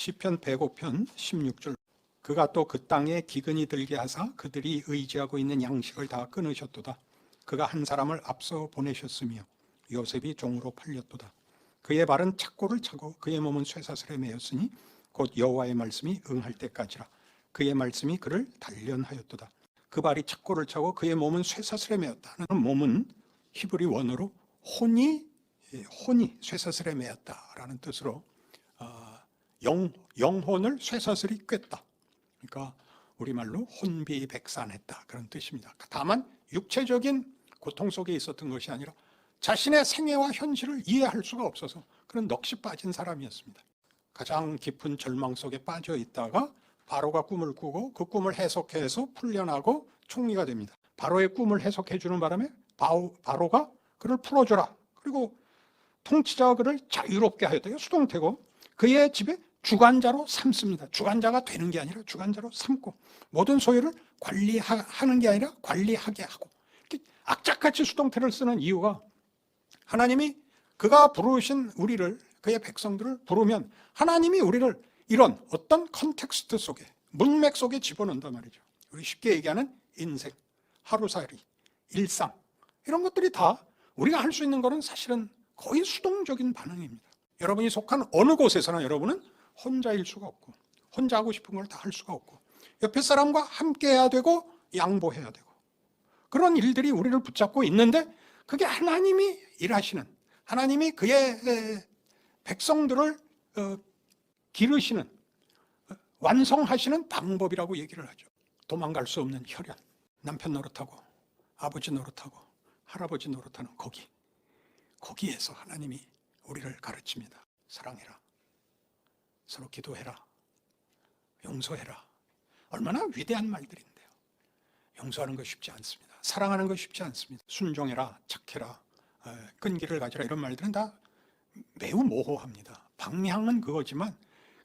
시편 105편 16절 그가 또 그 땅에 기근이 들게 하사 그들이 의지하고 있는 양식을 다 끊으셨도다. 그가 한 사람을 앞서 보내셨으며 요셉이 종으로 팔렸도다. 그의 발은 착고를 차고 그의 몸은 쇠사슬에 매였으니 곧 여호와의 말씀이 응할 때까지라. 그의 말씀이 그를 단련하였도다. 그 발이 착고를 차고 그의 몸은 쇠사슬에 매였다는 몸은 히브리 원어로 혼이 예, 혼이 쇠사슬에 매였다라는 뜻으로 어, 영 영혼을 쇠사슬이 꿰다. 그러니까 우리말로 혼비백산했다 그런 뜻입니다. 다만 육체적인 고통 속에 있었던 것이 아니라 자신의 생애와 현실을 이해할 수가 없어서 그런 넋이 빠진 사람이었습니다. 가장 깊은 절망 속에 빠져 있다가 바로가 꿈을 꾸고 그 꿈을 해석해서 풀려나고 총리가 됩니다. 바로의 꿈을 해석해 주는 바람에 바오, 바로가 그를 풀어줘라. 그리고 통치자가 그를 자유롭게 하였다. 수동태고 그의 집에 주관자로 삼습니다. 주관자가 되는 게 아니라 주관자로 삼고 모든 소유를 관리하는 게 아니라 관리하게 하고 악착같이 수동태를 쓰는 이유가 하나님이 그가 부르신 우리를 그의 백성들을 부르면 하나님이 우리를 이런 어떤 컨텍스트 속에 문맥 속에 집어넣는단 말이죠. 우리 쉽게 얘기하는 인생, 하루살이, 일상 이런 것들이 다 우리가 할 수 있는 것은 사실은 거의 수동적인 반응입니다. 여러분이 속한 어느 곳에서나 여러분은 혼자일 수가 없고 혼자 하고 싶은 걸 다 할 수가 없고 옆에 사람과 함께 해야 되고 양보해야 되고 그런 일들이 우리를 붙잡고 있는데 그게 하나님이 일하시는 하나님이 그의 백성들을 어, 기르시는 어, 완성하시는 방법이라고 얘기를 하죠. 도망갈 수 없는 혈연, 남편 노릇하고 아버지 노릇하고 할아버지 노릇하는 거기 거기에서 하나님이 우리를 가르칩니다. 사랑해라. 서로 기도해라. 용서해라. 얼마나 위대한 말들인데요. 용서하는 거 쉽지 않습니다. 사랑하는 거 쉽지 않습니다. 순종해라, 착해라, 어, 끈기를 가지라 이런 말들은 다 매우 모호합니다. 방향은 그거지만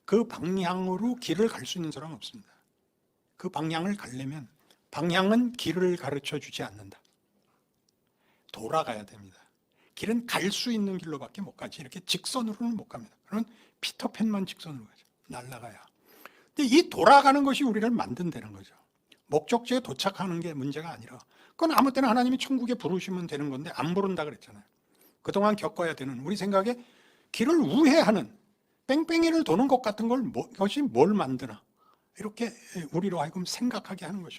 그 방향으로 길을 갈 수 있는 사람은 없습니다. 그 방향을 가려면 방향은 길을 가르쳐 주지 않는다. 돌아가야 됩니다. 길은 갈 수 있는 길로밖에 못 가지. 이렇게 직선으로는 못 갑니다. 그러면 피터팬만 직선으로 가죠. 날아가야. 근데 이 돌아가는 것이 우리를 만든다는 거죠. 목적지에 도착하는 게 문제가 아니라 그건 아무 때나 하나님이 천국에 부르시면 되는 건데 안 부른다 그랬잖아요. 그동안 겪어야 되는 우리 생각에 길을 우회하는 뺑뺑이를 도는 것 같은 걸 뭐- 것이 뭘 만드나 이렇게 우리로 하여금 생각하게 하는 것입니다.